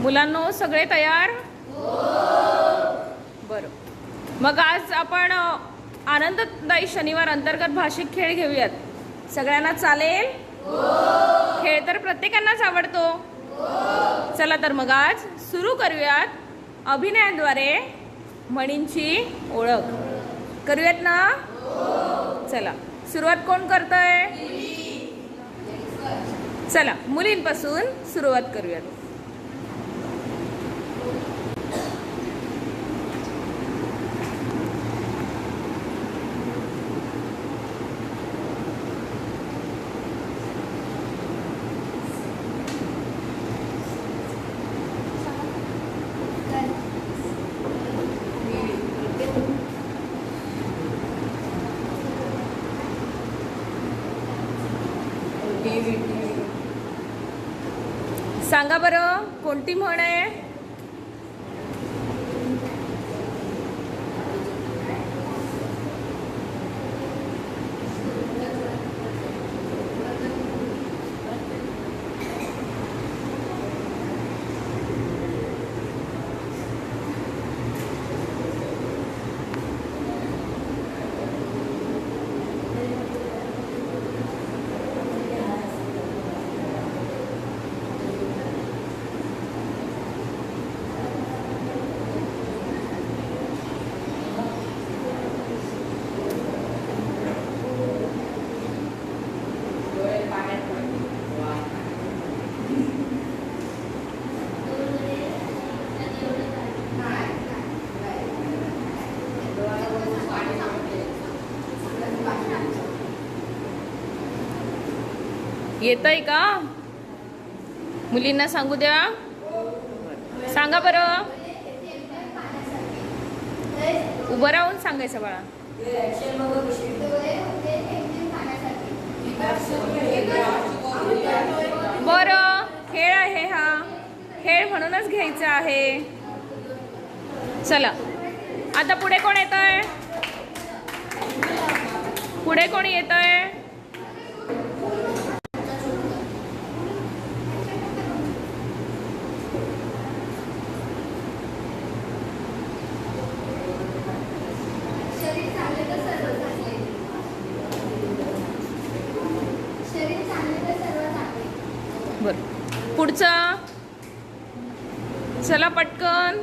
मुलांनो सगळे तयार? बरं. मग आज आपण आनंददायी शनिवार अंतर्गत भाषिक खेळ घेऊयात. सगळ्यांना चालेल? खेळ तर प्रत्येकांनाच आवडतो. चला तर मग आज सुरू करूयात अभिनयाद्वारे म्हणींची ओळख. करूयात ना? चला. सुरुवात कोण करतंय? चला. मुलींपासून सुरुवात करूयात. सांगा बरं कोणती म्हण आहे? येतंय का? मुलींना सांगू द्या. सांगा बरं. उभं राहून सांगायचं बाळा. बरं खेळ आहे हा. खेळ म्हणूनच घ्यायचा आहे. चला. आता पुढे कोण येत आहे पुढे कोण येत आहे पुढचा. चला पटकन.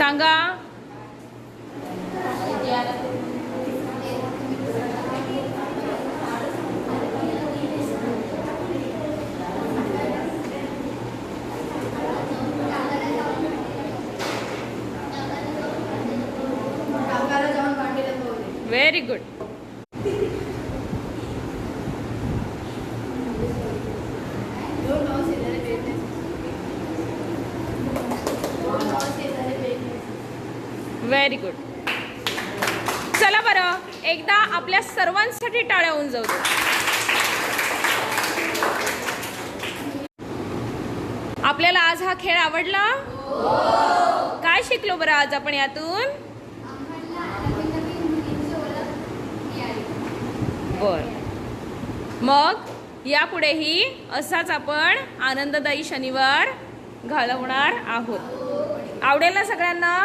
सांगा. व्हेरी गुड व्हेरी गुड चला बरं एकदा आपल्या सर्वांसाठी टाळ्या होऊन जाऊ आपल्याला आज हा खेळ आवडला? काय शिकलो बरं आज आपण यातून? बर. मग यापुढेही असाच आपण आनंददायी शनिवार घालवणार आहोत. आवडेल ना सगळ्यांना?